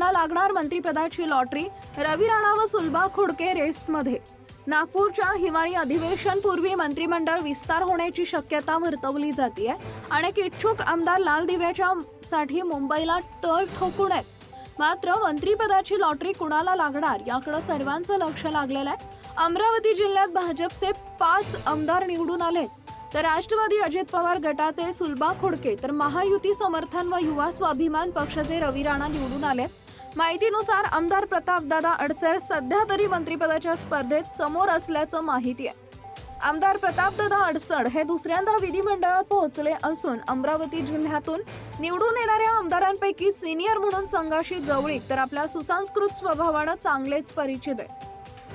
यांना लागणार मंत्रिपदाची लॉटरी रवी राणा व सुलभा खोडके रेसमध्ये. नागपूरच्या हिवाळी अधिवेशनपूर्वी मंत्रिमंडळ विस्तार होण्याची शक्यता वर्तवली जाते अनेक इच्छुक आमदार लाल दिव्याच्या साठी मुंबईला तळ ठोकून आहेत. मात्र मंत्रिपदाची लॉटरी कुणाला लागणार याकडे सर्वांचं लक्ष लागलेलं आहे. अमरावती जिल्ह्यात भाजपचे पाच आमदार निवडून आले. तर राष्ट्रवादी अजित पवार गटाचे सुलभा खोडके तर महायुती समर्थन व युवा स्वाभिमान पक्षाचे रवी राणा निवडून आले. माहितीनुसार आमदार प्रतापदादा अडसर सध्या तरी मंत्रिपदाच्या स्पर्धेत समोर असल्याचं माहिती आहे. आमदार प्रतापदादा अडसड हे दुसऱ्यांदा विधिमंडळात पोहोचले असून अमरावती जिल्ह्यातून निवडून येणाऱ्या आमदारांपैकी सिनियर म्हणून संघाशी जवळीक तर आपल्या सुसंस्कृत स्वभावानं चांगलेच परिचित आहे.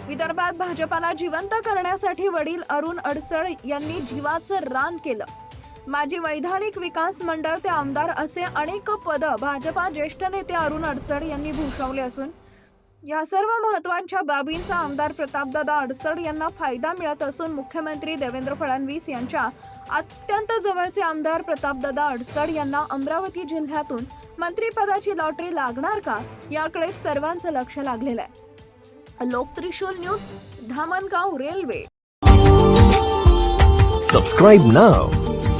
विदर्भात भाजपाला जिवंत करण्यासाठी वडील अरुण अडसळ यांनी जीवाचं रान केलं. माजी वैधानिक विकास मंडळ ते आमदार असे अनेक पद भाजपा ज्येष्ठ नेते अरुण अडसड यांनी भूषवले असून या सर्व महत्त्वाच्या बाबींचा आमदार प्रतापदादा अडसड यांना फायदा मिळत असून मुख्यमंत्री देवेंद्र फडणवीस यांच्या अत्यंत जवळचे आमदार प्रतापदादा अडसड यांना अमरावती जिल्ह्यातून मंत्रिपदाची लॉटरी लागणार का याकडे सर्वांचं लक्ष लागलेलं आहे. Loktrishul news Dhamangaon railway. Subscribe now